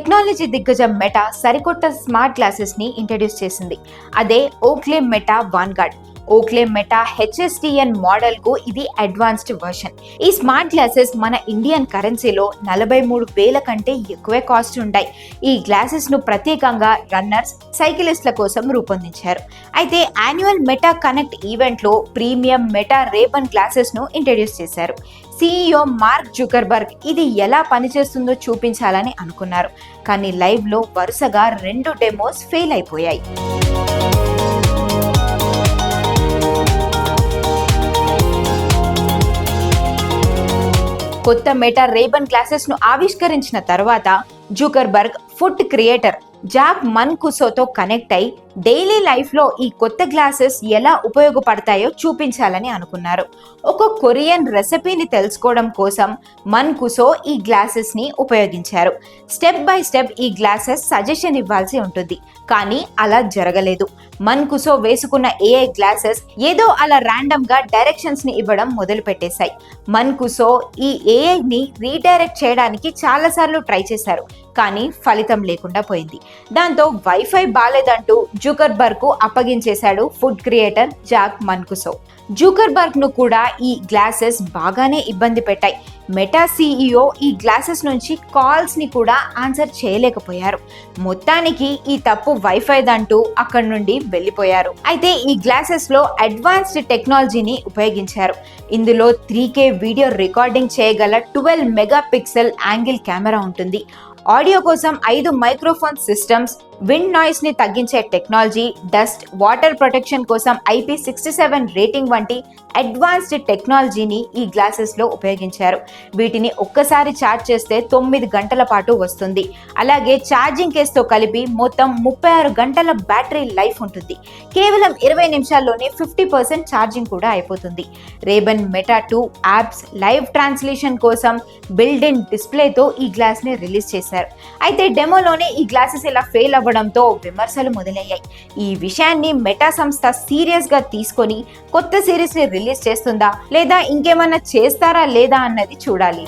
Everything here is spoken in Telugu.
టెక్నాలజీ దిగ్గజం మెటా సరికొత్త స్మార్ట్ గ్లాసెస్ని ఇంట్రడ్యూస్ చేసింది. అదే Oakley Meta Vanguard. Oakley Meta HSTN మోడల్కు ఇది అడ్వాన్స్డ్ వర్షన్. ఈ స్మార్ట్ గ్లాసెస్ మన ఇండియన్ కరెన్సీలో నలభై మూడు వేల కంటే ఎక్కువే కాస్ట్ ఉంటాయి. ఈ గ్లాసెస్ను ప్రత్యేకంగా రన్నర్స్ సైకిలిస్ట్ల కోసం రూపొందించారు. అయితే యాన్యువల్ మెటా కనెక్ట్ ఈవెంట్లో ప్రీమియం మెటా రేబన్ గ్లాసెస్ను ఇంట్రడ్యూస్ చేశారు. సీఈఓ మార్క్ జుకర్బర్గ్ ఇది ఎలా పనిచేస్తుందో చూపించాలని అనుకున్నారు. కానీ లైవ్లో వరుసగా రెండు డెమోస్ ఫెయిల్ అయిపోయాయి. కొత్త మెటా రేబన్ గ్లాసెస్ను ఆవిష్కరించిన తర్వాత Zuckerberg food creator Jack Mann కుసోతో connect అయి డైలీ లైఫ్లో ఈ కొత్త గ్లాసెస్ ఎలా ఉపయోగపడతాయో చూపించాలని అనుకున్నారు. ఒక కొరియన్ రెసిపీని తెలుసుకోవడం కోసం మన్ కుసో ఈ గ్లాసెస్ని ఉపయోగించారు. స్టెప్ బై స్టెప్ ఈ గ్లాసెస్ సజెషన్ ఇవ్వాల్సి ఉంటుంది కానీ అలా జరగలేదు. మన్ కుసో వేసుకున్న ఏఐ గ్లాసెస్ ఏదో అలా ర్యాండమ్గా డైరెక్షన్స్ని ఇవ్వడం మొదలు పెట్టేశాయి. మన్ కుసో ఈ ఏఐని రీడైరెక్ట్ చేయడానికి చాలా సార్లు ట్రై చేశారు కానీ ఫలితం లేకుండా పోయింది. దాంతో వైఫై బాలేదంటూ జూకర్బర్గ్కు అప్పగించేశాడు ఫుడ్ క్రియేటర్ జాక్ మన్కుసో. జూకర్బర్గ్ను కూడా ఈ గ్లాసెస్ బాగానే ఇబ్బంది పెట్టాయి. మెటా సీఈఓ ఈ గ్లాసెస్ నుంచి కాల్స్ని కూడా ఆన్సర్ చేయలేకపోయారు. మొత్తానికి ఈ తప్పు వైఫైదంటూ అక్కడి నుండి వెళ్ళిపోయారు. అయితే ఈ గ్లాసెస్లో అడ్వాన్స్డ్ టెక్నాలజీని ఉపయోగించారు. ఇందులో త్రీ కే వీడియో రికార్డింగ్ చేయగల twelve megapixel angle camera ఉంటుంది. ఆడియో కోసం ఐదు మైక్రోఫోన్ సిస్టమ్స్ విండ్ నాయిస్ని తగ్గించే టెక్నాలజీ డస్ట్ వాటర్ ప్రొటెక్షన్ కోసం ఐపీ సిక్స్టీ సెవెన్ రేటింగ్ వంటి అడ్వాన్స్డ్ టెక్నాలజీని ఈ గ్లాసెస్లో ఉపయోగించారు. వీటిని ఒక్కసారి ఛార్జ్ చేస్తే తొమ్మిది గంటల పాటు వస్తుంది. అలాగే ఛార్జింగ్ కేసుతో కలిపి మొత్తం ముప్పై ఆరు గంటల బ్యాటరీ లైఫ్ ఉంటుంది. కేవలం ఇరవై నిమిషాల్లోనే ఫిఫ్టీ పర్సెంట్ ఛార్జింగ్ కూడా అయిపోతుంది. Ray Ban Meta two apps live translation కోసం బిల్డ్ ఇన్ డిస్ప్లేతో ఈ గ్లాస్ని రిలీజ్ చేశారు. అయితే డెమోలోనే ఈ గ్లాసెస్ ఇలా ఫెయిల్ ఇవ్వడంతో విమర్శలు మొదలయ్యాయి ఈ విషయాన్ని మెటా సంస్థ సీరియస్గా తీసుకొని కొత్త సిరీస్ని రిలీజ్ చేస్తుందా లేదా ఇంకేమన్నా చేస్తారా లేదా అన్నది చూడాలి